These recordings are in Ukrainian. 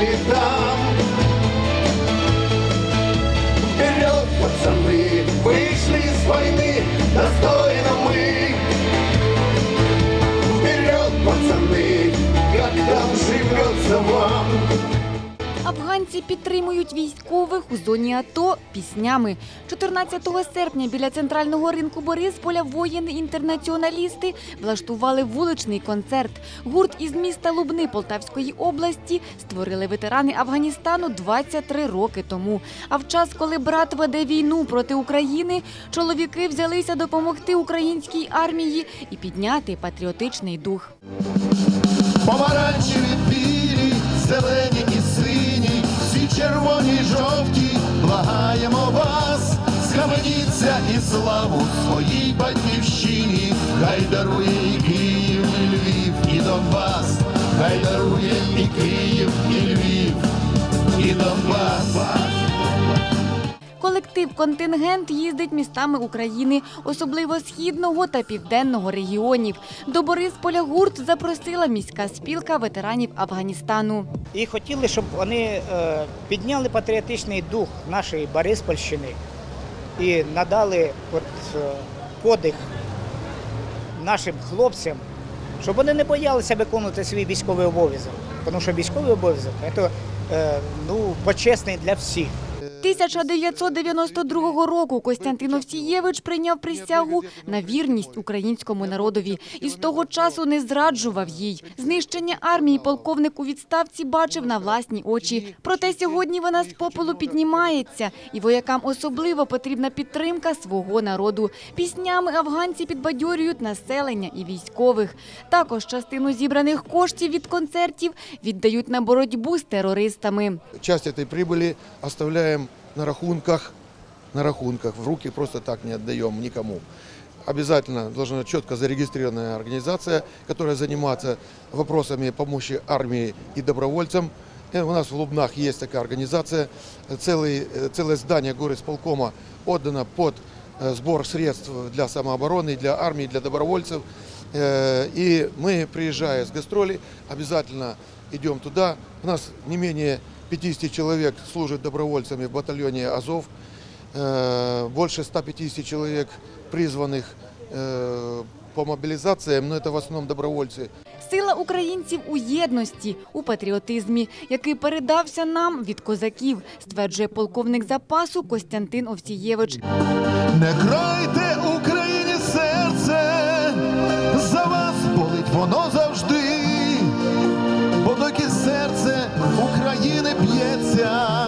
или там. Вперед, пацаны, вышли из войны, достойно мы. Вперед, пацаны, как там живется вам. Афганці підтримують військових у зоні АТО піснями. 14 серпня біля центрального ринку Борисполя воїни-інтернаціоналісти влаштували вуличний концерт. Гурт із міста Лубни Полтавської області створили ветерани Афганістану 23 роки тому. А в час, коли брат веде війну проти України, чоловіки взялися допомогти українській армії і підняти патріотичний дух. Помаранчеві, білі, зелені схаменіться і славу своїй батьківщині, хай дарує і Київ, і Львів, і Донбас, хай дарує і Київ, і Львів, і Донбас. Колектив контингент їздить містами України, особливо східного та південного регіонів. До Борисполя гурт запросила міська спілка ветеранів Афганістану. І хотіли, щоб вони е, підняли патріотичний дух нашої Бориспольщини і надали от, е, подих нашим хлопцям, щоб вони не боялися виконувати свій військовий обов'язок. Тому що військовий обов'язок це е, ну, почесний для всіх. 1992 року Костянтин Овсієвич прийняв присягу на вірність українському народові і з того часу не зраджував їй. Знищення армії полковник у відставці бачив на власні очі. Проте сьогодні вона з попелу піднімається, і воякам особливо потрібна підтримка свого народу. Піснями афганці підбадьорюють населення і військових. Також частину зібраних коштів від концертів віддають на боротьбу з терористами. часть этой прибыли оставляем на рахунках, на рахунках, в руки просто так не отдаем никому. Обязательно должна быть четко зарегистрированная организация, которая занимается вопросами помощи армии и добровольцам. Э, У нас в Лубнах есть такая организация. Целый, э, целое здание горисполкома отдано под э, сбор средств для самообороны, для армии, для добровольцев. И мы, приезжая с гастролей, обязательно идем туда. У нас не менее 50 человек служат добровольцами в батальоне Азов. Э, Больше 150 человек призванных э, по мобилизациям, но это в основном добровольцы. Сила українців у єдності, у патріотизмі, який передався нам від козаків, стверджує полковник запасу Костянтин Овсієвич. Не кройте Україні серце, за вас болить воно завжди, України б'ється,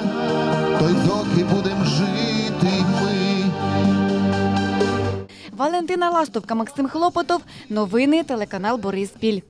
то й доки будем жити ми. Валентина Ластовка, Максим Хлопотов. Новини телеканал Бориспіль.